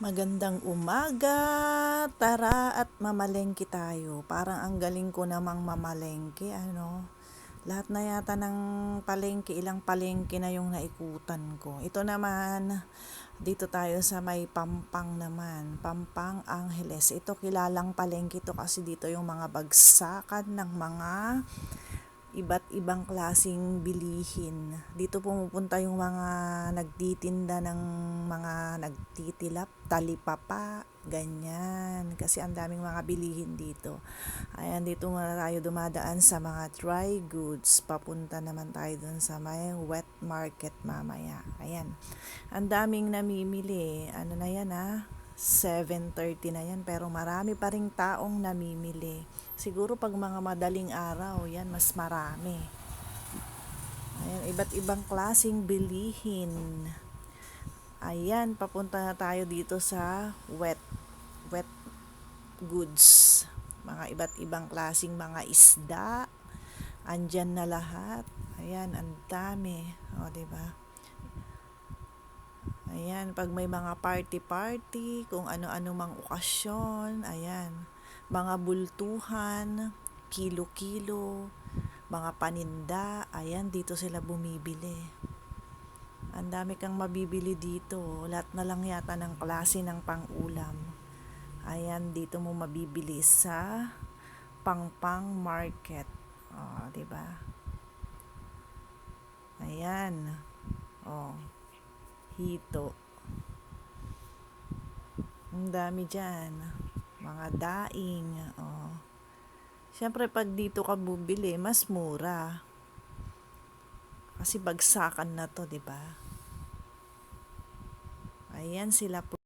Magandang umaga! Tara at mamalengke tayo. Parang ang galing ko namang mamalengke, ano? Lahat na yata ng palengke, ilang palengke na yung naikutan ko. Ito naman, dito tayo sa may Pampang naman. Pampang Angeles. Ito kilalang palengke to kasi dito yung mga bagsakan ng mga iba't ibang klasing bilihin. Dito pumupunta yung mga nagtitinda ng mga nagtitilap, talipapa, ganyan. Kasi ang daming mga bilihin dito. Ayan, dito muna tayo dumadaan sa mga dry goods. Papunta naman tayo dun sa may wet market mamaya. Ayan. Ang daming namimili. Ano na yan ah? 7.30 na yan pero marami pa ring taong namimili. Siguro pag mga madaling araw, yan mas marami. Ayan, iba't ibang klasing bilihin. Ayan, papunta na tayo dito sa wet wet goods. Mga iba't ibang klasing mga isda. Andyan na lahat. Ayan, ang dami. O, ba? Ayan, pag may mga party-party, kung ano-ano mang okasyon, ayan, mga bultuhan, kilo-kilo, mga paninda, ayan, dito sila bumibili. Ang dami kang mabibili dito. Lahat na lang yata ng klase ng pang-ulam. Ayan, dito mo mabibili sa Pangpang Market. Oh, 'di ba? Ayan. Hito. Ang dami dyan. Mga daing. Oh. Siyempre, pag dito ka bubili, mas mura. Kasi bagsakan na to, di ba? Ayan sila po.